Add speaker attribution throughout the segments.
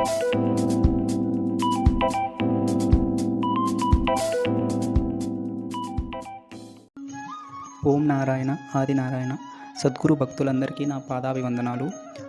Speaker 1: ఓం నారాయణ ఆది నారాయణ. సద్గురు భక్తులందరికీ నా పాదాభివందనాలు.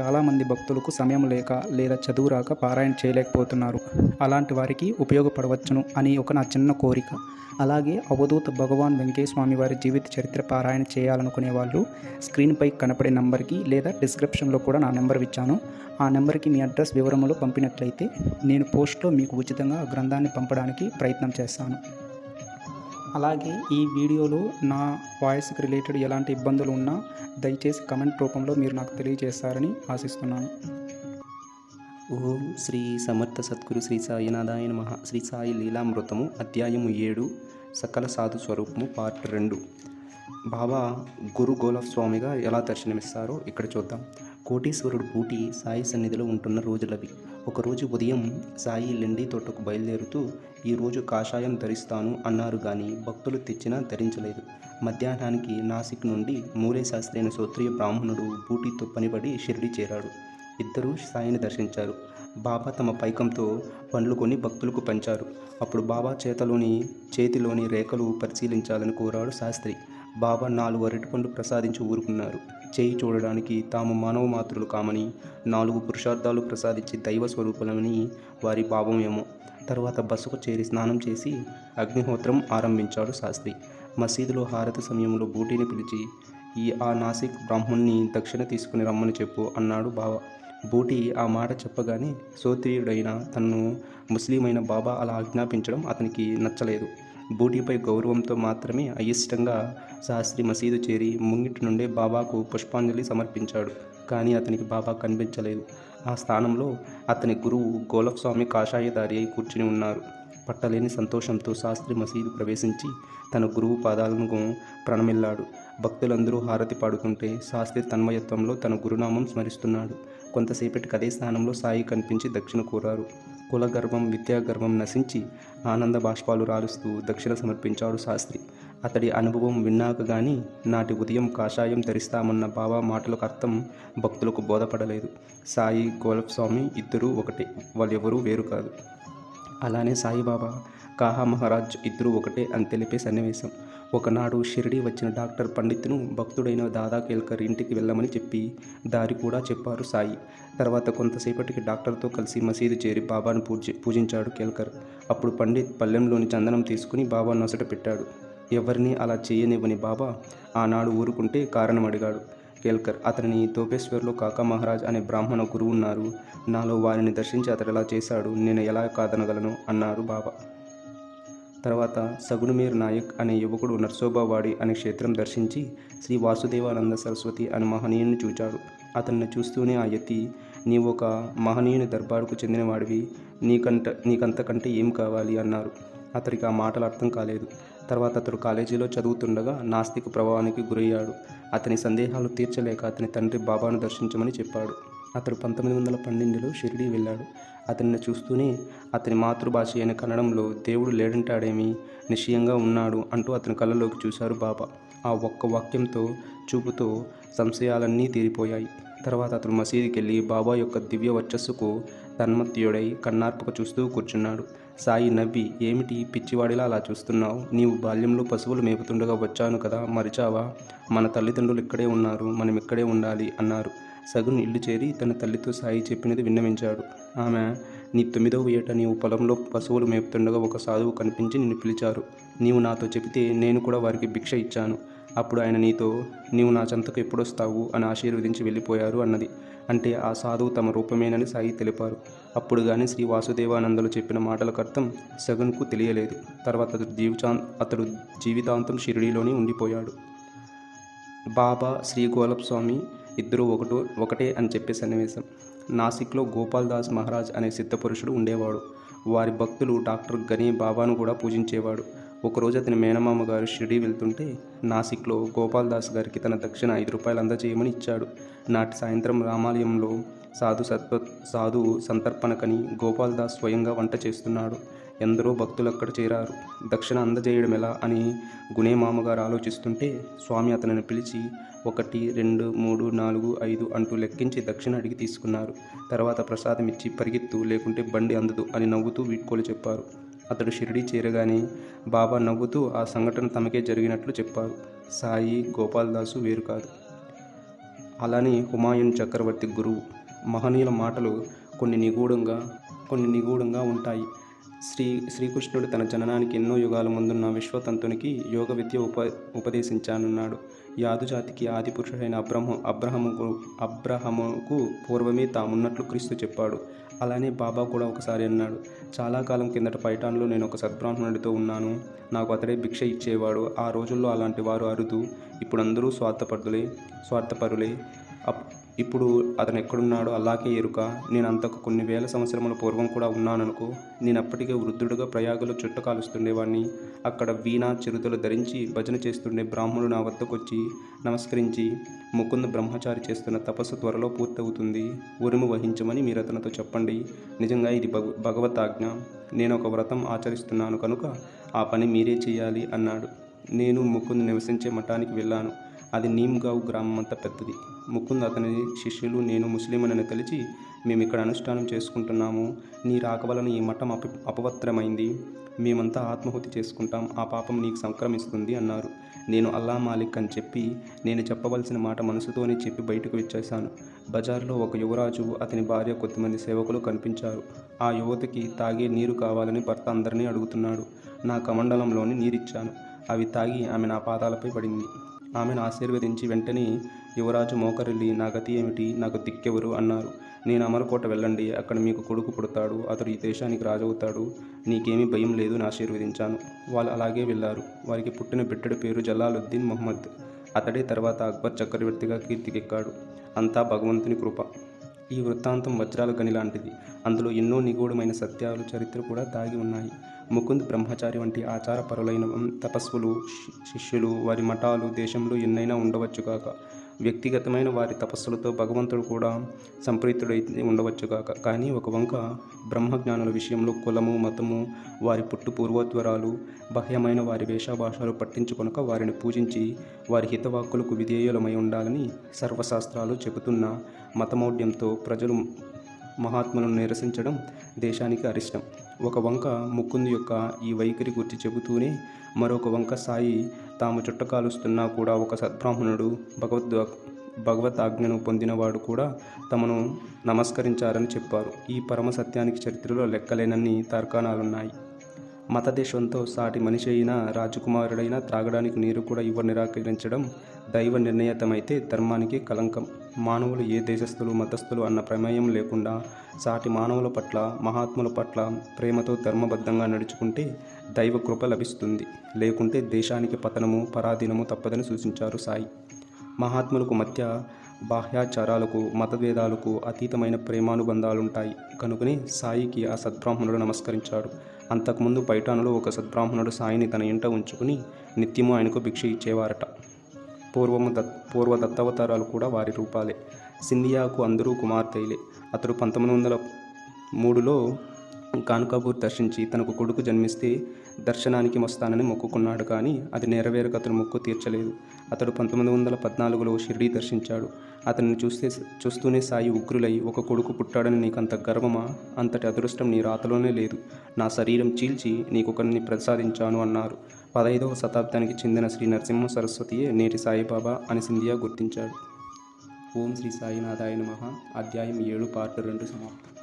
Speaker 1: చాలామంది భక్తులకు సమయం లేక లేదా చదువు రాక పారాయణ చేయలేకపోతున్నారు. అలాంటి వారికి ఉపయోగపడవచ్చును అని ఒక నా చిన్న కోరిక. అలాగే అవధూత భగవాన్ వెంకయ్య స్వామి వారి జీవిత చరిత్ర పారాయణ చేయాలనుకునే వాళ్ళు స్క్రీన్పై కనపడే నంబర్కి లేదా డిస్క్రిప్షన్లో కూడా నా నెంబర్ ఇచ్చాను. ఆ నెంబర్కి మీ అడ్రస్ వివరములు పంపినట్లయితే నేను పోస్ట్లో మీకు ఉచితంగా ఆ గ్రంథాన్ని పంపడానికి ప్రయత్నం చేస్తాను. అలాగే ఈ వీడియోలో నా వాయిస్కి రిలేటెడ్ ఎలాంటి ఇబ్బందులు ఉన్నా దయచేసి కమెంట్ రూపంలో మీరు నాకు తెలియజేస్తారని ఆశిస్తున్నాను.
Speaker 2: ఓం శ్రీ సమర్థ సద్గురు శ్రీ సాయినాథాయ నమ. శ్రీ సాయి లీలామృతము అధ్యాయము ఏడు సకల సాధు స్వరూపము పార్ట్ రెండు. బాబా గురు గోలఫ్ స్వామిగా ఎలా దర్శనమిస్తారో ఇక్కడ చూద్దాం. కోటీశ్వరుడు పూటి సాయి సన్నిధిలో ఉంటున్న రోజులవి. ఒకరోజు ఉదయం సాయి లెండి తోటకు బయలుదేరుతూ ఈరోజు కాషాయం ధరిస్తాను అన్నారు కానీ భక్తులు తెచ్చినా ధరించలేదు. మధ్యాహ్నానికి నాసిక్ నుండి మూలే శాస్త్రి అయిన శ్రోత్రియ బ్రాహ్మణుడు బూటీతో పనిపడి షిరిడి చేరాడు. ఇద్దరూ సాయిని దర్శించారు. బాబా తమ పైకంతో పండ్లు కొని భక్తులకు పంచారు. అప్పుడు బాబా చేతలోని చేతిలోని రేఖలు పరిశీలించాలని కోరాడు శాస్త్రి. బాబా నాలుగు అరటిపండ్లు ప్రసాదించి ఊరుకున్నారు. చేయి చూడడానికి తాము మానవ మాతృలు కామని నాలుగు పురుషార్థాలు ప్రసాదించి దైవ స్వరూపులమని వారి భావం ఏమో. తర్వాత బస్సుకు చేరి స్నానం చేసి అగ్నిహోత్రం ఆరంభించాడు శాస్త్రి. మసీదులో హారతి సమయంలో బూటీని పిలిచి ఈ ఆ నాసిక్ బ్రాహ్మణ్ణి దక్షిణ తీసుకుని రమ్మని చెప్పు అన్నాడు బావ. బూటి ఆ మాట చెప్పగానే సోత్రియుడైన తన్ను ముస్లిం అయిన బాబా అలా ఆజ్ఞాపించడం అతనికి నచ్చలేదు. బూటీపై గౌరవంతో మాత్రమే అయిష్టంగా శాస్త్రి మసీదు చేరి ముంగిటి నుండే బాబాకు పుష్పాంజలి సమర్పించాడు. కానీ అతనికి బాబా కనిపించలేదు. ఆ స్థానంలో అతని గురువు గోలఫ్స్వామి కాషాయధారి అయి కూర్చుని ఉన్నారు. పట్టలేని సంతోషంతో శాస్త్రి మసీదు ప్రవేశించి తన గురువు పాదాలను ప్రణమిల్లాడు. భక్తులందరూ హారతి పాడుకుంటే శాస్త్రి తన్మయత్వంలో తన గురునామం స్మరిస్తున్నాడు. కొంతసేపటికి అదే స్థానంలో సాయి కనిపించి దక్షిణ కోరారు. కులగర్వం విద్యాగర్వం నశించి ఆనంద బాష్పాలు రాలుస్తూ దక్షిణ సమర్పించాడు శాస్త్రి. అతడి అనుభవం విన్నాక గాని నాటి ఉదయం కాషాయం ధరిస్తామన్న బాబా మాటలకు అర్థం భక్తులకు బోధపడలేదు. సాయి గోలఫ్స్వామి ఇద్దరూ ఒకటే వాళ్ళెవరూ వేరు కాదు. అలానే సాయిబాబా కాహా మహారాజ్ ఇద్దరూ ఒకటే అని తెలిపే సన్నివేశం. ఒకనాడు షిరిడి వచ్చిన డాక్టర్ పండిత్ను భక్తుడైన దాదా కేల్కర్ ఇంటికి వెళ్ళమని చెప్పి దారి కూడా చెప్పారు సాయి. తర్వాత కొంతసేపటికి డాక్టర్తో కలిసి మసీదు చేరి బాబాను పూజ పూజించాడు కేల్కర్. అప్పుడు పండిత్ పల్లెంలోని చందనం తీసుకుని బాబా నొసట పెట్టాడు. ఎవరిని అలా చేయనివ్వని బాబా ఆనాడు ఊరుకుంటే కారణం అడిగాడు. కేల్కర్ అతనిని తోపేశ్వర్లో కాకా మహారాజ్ అనే బ్రాహ్మణ గురువు ఉన్నారు. నాలో వారిని దర్శించి అతడు ఎలా చేశాడు నేను ఎలా కాదనగలను? అన్నారు బాబా. తర్వాత సగుణమీర్ నాయక్ అనే యువకుడు నర్సోబావాడి అనే క్షేత్రం దర్శించి శ్రీ వాసుదేవానంద సరస్వతి అనే మహనీయుని చూచాడు అతన్ని చూస్తూనే ఆ యతి నీవు ఒక మహనీయుని దర్బారుకు చెందినవాడివి నీకంట నీకంతకంటే ఏం కావాలి అన్నారు. అతడికి ఆ మాటలు అర్థం కాలేదు. తర్వాత అతడు కాలేజీలో చదువుతుండగా నాస్తిక ప్రభావానికి గురయ్యాడు. అతని సందేహాలు తీర్చలేక అతని తండ్రి బాబాను దర్శించమని చెప్పాడు. అతడు పంతొమ్మిది వందల పన్నెండులో షిరిడి వెళ్ళాడు. అతన్ని చూస్తూనే అతని మాతృభాష అయిన కన్నడంలో దేవుడు లేడంటాడేమి? నిశ్చయంగా ఉన్నాడు అంటూ అతని కళ్ళలోకి చూశారు బాబా. ఆ ఒక్క వాక్యంతో చూపుతో సంశయాలన్నీ తీరిపోయాయి. తర్వాత అతను మసీదుకి వెళ్ళి బాబా యొక్క దివ్య వర్చస్సుకు తన్మత్యుడై కన్నార్పక చూస్తూ కూర్చున్నాడు. సాయి నవ్వి ఏమిటి పిచ్చివాడిలా అలా చూస్తున్నావు? నీవు బాల్యంలో పశువులు మేపుతుండగా వచ్చాను కదా మరిచావా? మన తల్లిదండ్రులు ఇక్కడే ఉన్నారు మనం ఇక్కడే ఉండాలి అన్నారు. సగును ఇల్లు చేరి తన తల్లితో సాయి చెప్పినది విన్నవించాడు. ఆమె నీ తొమ్మిదవ ఏట నీవు పొలంలో పశువులు మేపుతుండగా ఒక సాధువు కనిపించి నిన్ను పిలిచారు. నీవు నాతో చెబితే నేను కూడా వారికి భిక్ష ఇచ్చాను. అప్పుడు ఆయన నీతో నీవు నా చెంతకు ఎప్పుడొస్తావు అని ఆశీర్వదించి వెళ్ళిపోయారు అన్నది. అంటే ఆ సాధువు తమ రూపమేనని సాయి తెలిపారు. అప్పుడు కానీ శ్రీ వాసుదేవానందలు చెప్పిన మాటలకు అర్థం సగన్కు తెలియలేదు. తర్వాత అతడు జీవితా అతడు జీవితాంతం షిరిడీలోనే ఉండిపోయాడు. బాబా శ్రీ గోలప్ స్వామి ఇద్దరు ఒకటో ఒకటే అని చెప్పే సన్నివేశం. నాసిక్లో గోపాల్ దాస్ మహారాజ్ అనే సిద్ధపురుషుడు ఉండేవాడు. వారి భక్తులు డాక్టర్ గనీ బాబాను కూడా పూజించేవాడు. ఒకరోజు అతని మేనమామ గారు షిరిడి వెళ్తుంటే నాసిక్లో గోపాల్ దాస్ గారికి తన దక్షిణ ఐదు రూపాయలు అందజేయమని ఇచ్చాడు. నాటి సాయంత్రం రామాలయంలో సాధు సత్వ సాధు సంతర్పణకని గోపాల్దాస్ స్వయంగా వంట చేస్తున్నాడు. ఎందరో భక్తులు అక్కడ చేరారు. దక్షిణ అందజేయడం ఎలా అని గునే మామగారు ఆలోచిస్తుంటే స్వామి అతనిని పిలిచి ఒకటి రెండు మూడు నాలుగు ఐదు అంటూ లెక్కించి దక్షిణ అడిగి తీసుకున్నారు. తర్వాత ప్రసాదం ఇచ్చి పరిగెత్తు లేకుంటే బండి అందదు అని నవ్వుతూ వీడ్కోలు చెప్పారు. అతడు షిరిడి చేరగానే బాబా నవ్వుతూ ఆ సంఘటన తమకే జరిగినట్లు చెప్పారు. సాయి గోపాల్ దాసు వేరు కాదు. అలానే హుమాయూన్ చక్రవర్తి గురువు. మహనీయుల మాటలు కొన్ని నిగూఢంగా కొన్ని నిగూఢంగా ఉంటాయి. శ్రీ శ్రీకృష్ణుడు తన జననానికి ఎన్నో యుగాల ముందున్న విశ్వతంతునికి యోగ విద్య ఉప ఉపదేశించానన్నాడు. యాదుజాతికి ఆది పురుషుడైన అబ్రహము అబ్రహముకు అబ్రహముకు పూర్వమే తామున్నట్లు క్రీస్తు చెప్పాడు. అలానే బాబా కూడా ఒకసారి అన్నాడు చాలా కాలం కిందట పైఠాన్లో నేను ఒక సద్బ్రాహ్మణుడితో ఉన్నాను. నాకు అతడే భిక్ష ఇచ్చేవాడు. ఆ రోజుల్లో అలాంటి వారు అరుదు. ఇప్పుడు అందరూ స్వార్థపరులే స్వార్థపరులే. అప్ ఇప్పుడు అతను ఎక్కడున్నాడో అలాగే ఎరుక. నేను అంతకు కొన్ని వేల సంవత్సరముల పూర్వం కూడా ఉన్నాననుకో. నేను అప్పటికే వృద్ధుడుగా ప్రయాగలో చుట్ట కాలుస్తుండేవాడిని అక్కడ వీణ చిరుతలు ధరించి భజన చేస్తుండే బ్రాహ్మణుడు నా వద్దకు వచ్చి నమస్కరించి ముకుంద బ్రహ్మచారి చేస్తున్న తపస్సు త్వరలో పూర్తవుతుంది. ఉరుము వహించమని మీరు అతనితో చెప్పండి. నిజంగా ఇది భగ భగవతాజ్ఞ. నేను ఒక వ్రతం ఆచరిస్తున్నాను కనుక ఆ పని మీరే చేయాలి అన్నాడు. నేను ముకుంద్ నివసించే మఠానికి వెళ్ళాను. అది నీమ్గావ్ గ్రామం అంత పెద్దది. ముకుంద్ అతని శిష్యులు నేను ముస్లింలను కలిసి మేము ఇక్కడ అనుష్ఠానం చేసుకుంటున్నాము. నీ రాక వలన ఈ మఠం అప అపవత్రమైంది. మేమంతా ఆత్మహుతి చేసుకుంటాం. ఆ పాపం నీకు సంక్రమిస్తుంది అన్నారు. నేను అల్లా మాలిక్ అని చెప్పి నేను చెప్పవలసిన మాట మనసుతోనే చెప్పి బయటకు వచ్చేశాను. బజార్లో ఒక యువరాజు అతని భార్య కొద్దిమంది సేవకులు కనిపించారు. ఆ యువతికి తాగే నీరు కావాలని భర్త అందరినీ అడుగుతున్నాడు. నా కమండలంలోని నీరిచ్చాను. అవి తాగి ఆమె నా పాదాలపై పడింది. ఆమెను ఆశీర్వదించి వెంటనే యువరాజు మోకరిల్లి నా గతి ఏమిటి? నాకు దిక్కెవరు? అన్నారు. నేను అమరకోట వెళ్ళండి. అక్కడ మీకు కొడుకు పుడతాడు. అతడు ఈ దేశానికి రాజవుతాడు. నీకేమీ భయం లేదు. అని ఆశీర్వదించాను. వాళ్ళు అలాగే వెళ్ళారు. వారికి పుట్టిన బిడ్డడి పేరు జలాలుద్దీన్ మొహమ్మద్. అతడే తర్వాత అక్బర్ చక్రవర్తిగా కీర్తికెక్కాడు. అంతా భగవంతుని కృప. ఈ వృత్తాంతం వజ్రాల గని లాంటిది అందులో ఎన్నో నిగూఢమైన సత్యాలు చరిత్ర కూడా దాగి ఉన్నాయి. ముకుంద్ బ్రహ్మచారి వంటి ఆచారపరులైన తపస్సులు శి- శిష్యులు వారి మఠాలు దేశంలో ఎన్నైనా ఉండవచ్చుగాక వ్యక్తిగతమైన వారి తపస్సులతో భగవంతుడు కూడా సంప్రీతుడై ఉండవచ్చు కాక కానీ ఒక వంక బ్రహ్మజ్ఞానుల విషయంలో కులము మతము వారి పుట్టు పూర్వోద్వరాలు బాహ్యమైన వారి వేషభాషలు పట్టించుకొనక వారిని పూజించి వారి హితవాక్కులకు విధేయులమై ఉండాలని సర్వశాస్త్రాలు చెబుతున్న మతమౌఢ్యంతో ప్రజలు మహాత్ములను నిరసించడం దేశానికి అరిష్టం. ఒక వంక ముకుంద్ యొక్క ఈ వైఖరి గురించి చెబుతూనే మరొక వంక సాయి తాము చుట్టకాలుస్తున్నా కూడా ఒక సద్బ్రాహ్మణుడు భగవద్ భగవత్ ఆజ్ఞను పొందినవాడు కూడా తమను నమస్కరించారని చెప్పారు. ఈ పరమ సత్యానికి చరిత్రలో లెక్కలేనన్ని తర్కాణాలున్నాయి. మతదేశంతో సాటి మనిషి అయినా రాజకుమారుడైనా త్రాగడానికి నీరు కూడా ఇవ్వ నిరాకరించడం దైవ నిర్ణయతమైతే ధర్మానికి కలంకం మానవులు ఏ దేశస్థులు మతస్థులు అన్న ప్రమేయం లేకుండా సాటి మానవుల పట్ల మహాత్ముల పట్ల ప్రేమతో ధర్మబద్ధంగా నడుచుకుంటే దైవ కృప లభిస్తుంది. లేకుంటే దేశానికి పతనము పరాధీనము తప్పదని సూచించారు సాయి. మహాత్ములకు మధ్య బాహ్యాచారాలకు మతభేదాలకు అతీతమైన ప్రేమానుబంధాలుంటాయి. కనుకనే సాయికి ఆ సద్బ్రాహ్మణుడు నమస్కరించాడు. అంతకుముందు పైఠానులో ఒక సద్బ్రాహ్మణుడు సాయిని తన ఇంట ఉంచుకుని నిత్యము ఆయనకు భిక్ష ఇచ్చేవారట. పూర్వము దత్ పూర్వ దత్తావతారాలు కూడా వారి రూపాలే. సింధియాకు అందరూ కుమార్తెలే. అతడు పంతొమ్మిది వందల మూడులో కాన్కాపూర్ దర్శించి తనకు కొడుకు జన్మిస్తే దర్శనానికి వస్తానని మొక్కుకున్నాడు కానీ అది నెరవేరక అతను మొక్కు తీర్చలేదు. అతడు పంతొమ్మిది వందల పద్నాలుగులో షిర్డీ దర్శించాడు. అతన్ని చూస్తే చూస్తూనే సాయి ఉగ్రులై ఒక కొడుకు పుట్టాడని నీకంత గర్వమా? అంతటి అదృష్టం నీ రాతలోనే లేదు. నా శరీరం చీల్చి నీకొకరిని ప్రసాదించాను అన్నారు. పదైదవ శతాబ్దానికి చెందిన శ్రీ నరసింహ సరస్వతియే నేటి సాయిబాబా అని సింధియా గుర్తించాడు. ఓం శ్రీ సాయినాథాయ నమ. అధ్యాయం ఏడు పార్ట్ రెండు సమాప్తం.